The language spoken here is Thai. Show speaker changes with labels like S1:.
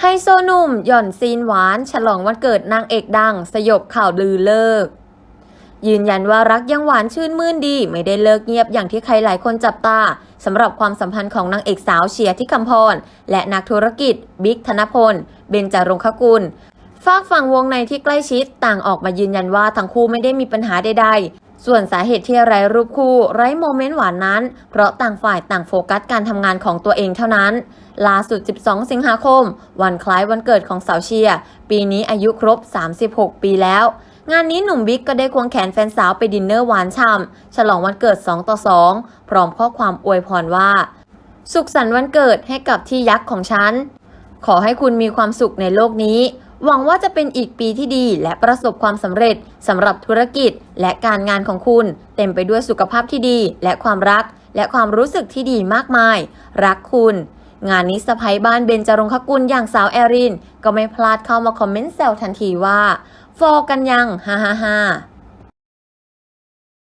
S1: ไฮโซหนุ่มหย่อนซีนหวาน ฉลองวันเกิดนางเอกดัง สยบข่าวลือเลิก ยืนยันว่ารักยังหวานชื่นมื่นดี ไม่ได้เลิกเงียบอย่างที่ใครหลายคนจับตาสำหรับความสัมพันธ์ของนางเอกสาวเชียร์ที่คำพร และนักธุรกิจ บิ๊กธนพล เบญจรงคกุลฝากฝั่งวงในที่ใกล้ชิดต่างออกมายืนยันว่าทั้งคู่ไม่ได้มีปัญหาใด ส่วนสาเหตุที่ไร้รูปคู่ ไร้โมเมนต์หวานนั้น เพราะต่างฝ่ายต่างโฟกัสการทำงานของตัวเองเท่านั้น ล่าสุด 12 สิงหาคม วันคล้ายวันเกิดของสาวเชียร์ปีนี้อายุครบ 36 ปีแล้ว งานนี้หนุ่มบิ๊กก็ได้ควงแขนแฟนสาวไปดินเนอร์หวานฉ่ำฉลองวันเกิด 2 ต่อ 2 พร้อมข้อความอวยพรว่า สุขสันต์วันเกิดให้กับที่ยักษ์ของฉัน ขอให้คุณมีความสุขในโลกนี้ หวังว่าจะเป็นอีกปีที่ดีและประสบความสำเร็จสำหรับธุรกิจและการงานของคุณ เต็มไปด้วยสุขภาพที่ดี และความรัก และความรู้สึกที่ดีมากมาย รักคุณ งานนี้สะพ้ยบ้านเบนจรงคกุลอย่างสาวแอริน ก็ไม่พลาดเข้ามาคอมเมนต์แซวทันทีว่าฟอกันยังฮ่าฮ่าฮ่า